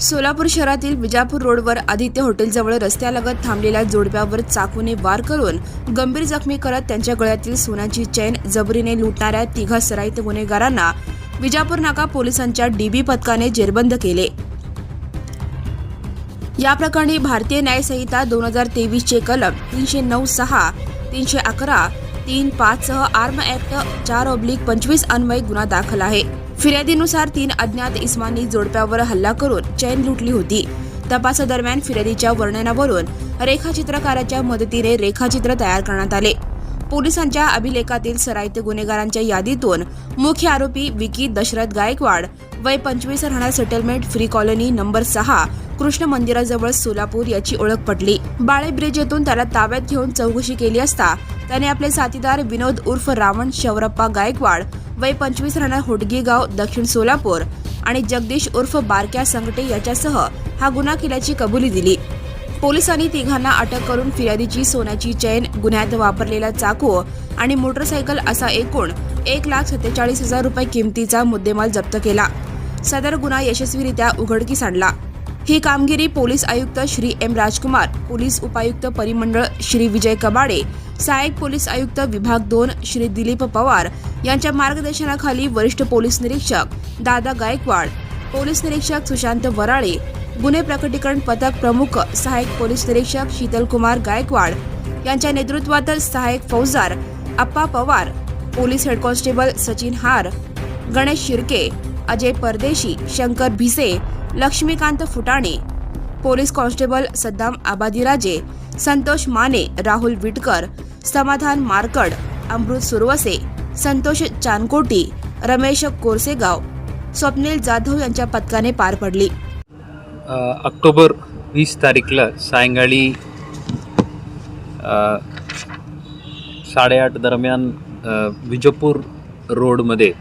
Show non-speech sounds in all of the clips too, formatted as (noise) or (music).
सोलापूर शहरातील विजापूर रोडवर आदित्य हॉटेलजवळ रस्त्यालगत थांबलेल्या जोडप्यावर चाकूने वार करून गंभीर जखमी करत त्यांच्या गळ्यातील सोन्याची चैन जबरीने लुटणाऱ्या तिघा सराईत गुन्हेगारांना विजापूर नाका पोलिसांच्या डीबी पथकाने जेरबंद केले. या प्रकरणी भारतीय न्यायसंहिता दोन हजार तेवीसचे कलम तीनशे नऊ सहा तीनशे अकरा तीन पाच सह आर्म ऍक्ट चार ऑब्लिक पंचवीस अन्वय गुन्हा दाखल आहे. फिर्यादीनुसार तीन अज्ञात इस्मानी जोडप्यावर हल्ला करून चैन लुटली होती. तपासादरम्यान फिर्यादीच्या वर्णनावरून रेखाचित्रकाराच्या मदतीने रेखाचित्र तयार करण्यात आले. पोलिसांच्या अभिलेखातील सराईत गुन्हेगारांच्या यादीतून मुख्य आरोपी विकी दशरथ गायकवाड वय पंचवीस राहणार सेटलमेंट फ्री कॉलनी नंबर सहा कृष्ण मंदिराजवळ सोलापूर याची ओळख पटली. बाळे ब्रिज येथून त्याला ताब्यात घेऊन चौकशी केली असता त्याने आपले साथीदार विनोद उर्फ रावण शौरप्पा गायकवाड वय पंचवीस राहणार होडगी गाव दक्षिण सोलापूर आणि जगदीश उर्फ बारक्या संगटे याच्यासह हा गुन्हा केल्याची कबुली दिली. पोलिसांनी तिघांना अटक करून फिर्यादीची सोन्याची चैन गुन्ह्यात वापरलेला चाकू आणि मोटरसायकल असा एकूण एक लाख सत्तेचाळीस हजार रुपये किमतीचा मुद्देमाल जप्त केला. सदर गुन्हा यशस्वीरित्या उघडकीस आणला. ही कामगिरी पोलीस आयुक्त श्री एम राजकुमार पोलीस उपायुक्त परिमंडळ श्री विजय कबाडे सहाय्यक पोलीस आयुक्त विभाग दोन श्री दिलीप पवार यांच्या मार्गदर्शनाखाली वरिष्ठ पोलीस निरीक्षक दादा गायकवाड पोलीस निरीक्षक सुशांत वराळे गुन्हे प्रकटीकरण पथक प्रमुख सहाय्यक पोलीस निरीक्षक शीतलकुमार गायकवाड यांच्या नेतृत्वातील सहाय्यक फौजदार Appa Pawar police head constable Sachin Har Ganesh Shirke Ajay Pardeshi Shankar Bhise Laxmikant Phutane police constable Saddam Abadiraje Santosh Mane Rahul Vitkar Samadhan Markad Amrut Suravase Santosh Chankoti Ramesh Korsegaon Swapnil Jadhav यांच्या पथकाने पार पडली. ऑक्टोबर वीस तारीखला सायंकाळी साडेआठ दरम्यान विजयपूर रोडमध्ये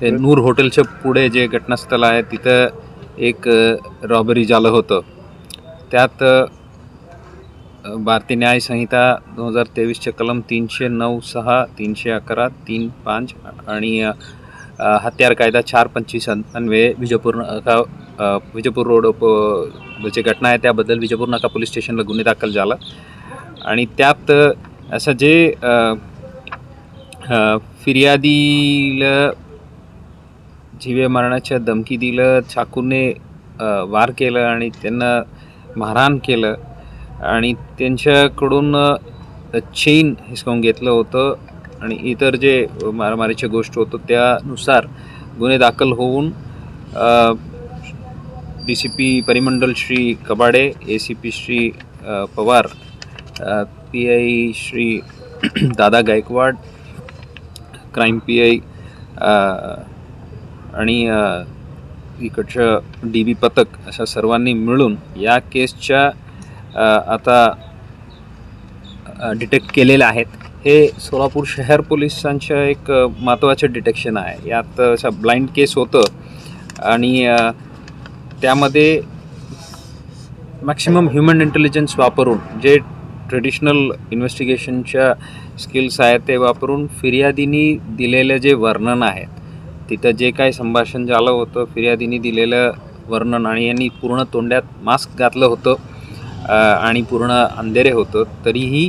ते नूर हॉटेलच्या पुढे जे घटनास्थळ आहे तिथं एक रॉबरी झालं होतं. त्यात भारतीय न्याय संहिता दोन हजार तेवीसचे कलम तीनशे नऊ सहा तीनशे अकरा तीन पाच आणि हत्यार कायदा चार पंचवीस अन अन्वये विजयपूर नाका विजयपूर रोड जे घटना आहे त्याबद्दल विजयपूर नाका पोलीस स्टेशनला गुन्हे दाखल झाला. आणि त्यात असं जे फिर्यादीला जीवे मारण्याच्या धमकी दिलं चाकूने वार केलं आणि त्यांना मारहाण केलं आणि त्यांच्याकडून चेन हिसकावून घेतलं होतं. आणि इतर जे मारामारीच्या गोष्ट होतं त्यानुसार गुन्हे दाखल होऊन डी सी पी परिमंडल Shri Kabade A C P Shri Pawar P I Shri (clears throat) Dada Gaikwad crime P I आणि इकडचं डी बी पथक अशा सर्वांनी मिळून या केसच्या आता डिटेक्ट केलेल्या आहेत. हे सोलापूर शहर पोलिसांचं एक महत्त्वाचं डिटेक्शन आहे. यात असं ब्लाइंड केस होतं आणि त्यामध्ये मॅक्सिमम ह्युमन इंटेलिजन्स वापरून जे ट्रेडिशनल इन्व्हेस्टिगेशनच्या स्किल्स आहेत ते वापरून फिर्यादीनी दिलेलं जे वर्णन आहे तिथं जे काही संभाषण झालं होतं फिर्यादीनी दिलेलं वर्णन आणि यांनी पूर्ण तोंड्यात मास्क घातलं होतं आणि पूर्ण अंधेरे होतं तरीही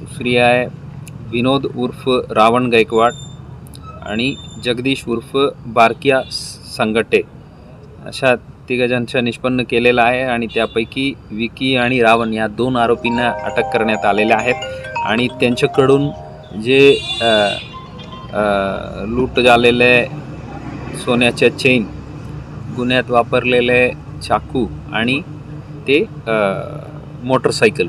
दुसरी आहे. विनोद उर्फ रावण गायकवाड आणि जगदीश उर्फ बारकिया संगटे. अशा तिघजणांच्या निष्पन्न केलेलं आहे आणि त्यापैकी विकी आणि रावण या दोन आरोपींना अटक करण्यात आलेल्या आहेत. आणि त्यांच्याकडून जे लूट झालेले सोन्याच्या चेन गुन्ह्यात वापरलेले चाकू आणि ते मोटरसायकल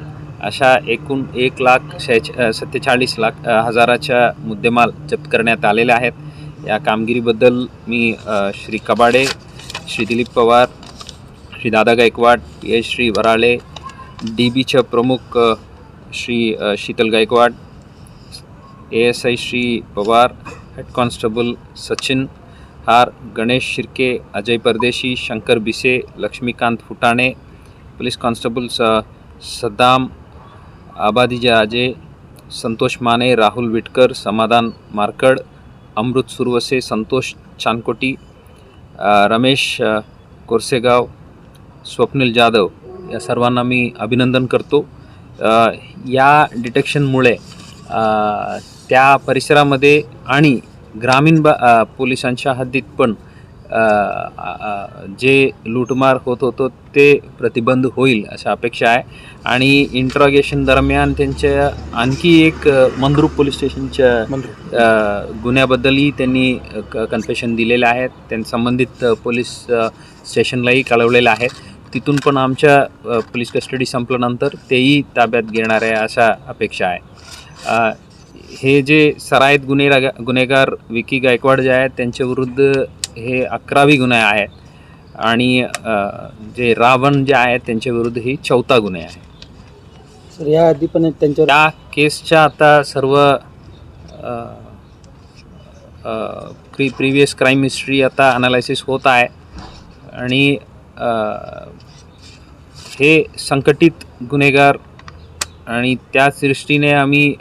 अशा एकूण एक लाख शेहेच सत्तेचाळीस लाख हजाराच्या मुद्देमाल जप्त करण्यात आलेले आहेत. या कामगिरीबद्दल मी Shri Kabade Shri Dilip Pawar Shri Dada Gaikwad P H Shri Varale D बीच्या प्रमुख Shri Sheetal Gaikwad A S I Shri Pawar head constable Sachin Har Ganesh Shirke Ajay Pardeshi Shankar Bise Laxmikant Phutane police constable स सद्दाम आबादीजा अजय संतोष माने राहुल विटकर समाधान मार्कड अमृत सुरवसे संतोष चानकोटी रमेश कोरसेगाव स्वप्नील जाधव या सर्वांना मी अभिनंदन करतो. या डिटेक्शनमुळे त्या परिसरामध्ये आणि ग्रामीण बा पोलिसांच्या हद्दीत पण जे लूटमार होत होतं ते प्रतिबंध होईल अशा अपेक्षा आहे. आणि इंट्रॉगेशन दरम्यान त्यांच्या आणखी एक मंद्रुप पोलीस स्टेशनच्या गुन्ह्याबद्दलही त्यांनी क कन्फेशन दिलेले आहेत त्यां संबंधित पोलीस स्टेशनलाही कळवलेलं आहे. तिथून पण आमच्या पोलीस कस्टडी संपल्यानंतर तेही ताब्यात घेणार आहे अशा अपेक्षा आहे. हे जे सराईत गुन्हेगा गुन्हेगार विकी गायकवाड जे आहेत त्यांच्याविरुद्ध हे अकरावी गुन्हे आहेत. आणि जे रावण जे आहेत त्यांच्याविरुद्ध ही चौथा गुन्हे आहे. सर या आधी पण त्यांच्यावर त्या केसच्या आता सर्व प्री प्रिवियस क्राईम हिस्ट्री आता अनालायसिस होत आहे. आणि हे संकटित गुन्हेगार आणि त्याच दृष्टीने आम्ही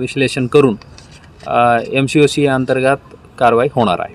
विश्लेषण करून एम सी ओ सी अंतर्गत कारवाई होणार आहे.